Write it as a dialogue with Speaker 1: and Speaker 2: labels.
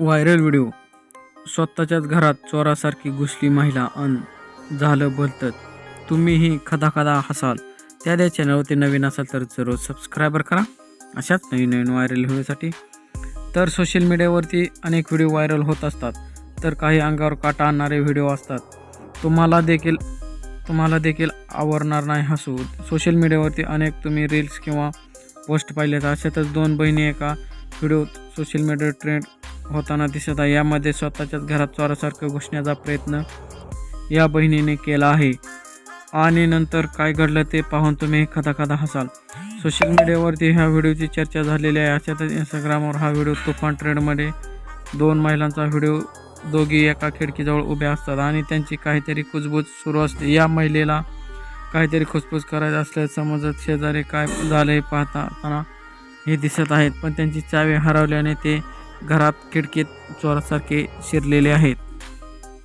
Speaker 1: Viral video. स्वतःच्याच घरात चोरासारखी घुसली महिला अन झालं भलतंच तुम्हीही खदा खदा हसाल. त्या त्या चॅनलवरती नवीन असाल तर जरूर सबस्क्रायबर करा. अशाच नवीन नवीन व्हायरल व्हिडिओसाठी. तर सोशल मीडियावरती अनेक व्हिडिओ व्हायरल होत असतात. तर काही अंगावर काटा आणणारे व्हिडिओ असतात. तुम्हाला देखील तुम्हाला देखील आवडणार नाही हसू. सोशल मीडियावरती अनेक तुम्ही रील्स किंवा पोस्ट पाहिलेत. अशातच दोन बहिणी एका व्हिडिओ सोशल मीडिया ट्रेंड होताना दिसत आहे. यामध्ये स्वतःच्याच घरात चोरासारखं घुसण्याचा प्रयत्न या बहिणीने केला आहे. आणि नंतर काय घडलं ते पाहून तुम्ही खदा खदा हसाल. सोशल मीडियावरती ह्या व्हिडिओची चर्चा झालेली आहे. अशातच इंस्टाग्रामवर हा व्हिडिओ तुफान ट्रेंडमध्ये दोन महिलांचा व्हिडिओ दोघी एका खिडकीजवळ उभ्या असतात आणि त्यांची काहीतरी कुजबूज सुरू असते. या महिलेला काहीतरी खुसफुस करायचं असल्यास समजत शेजारी काय झालं हे पाहताना हे दिसत आहेत. पण त्यांची चावी हरवल्याने ते घरात खिडकीत चोरासारखे शिरलेले आहेत.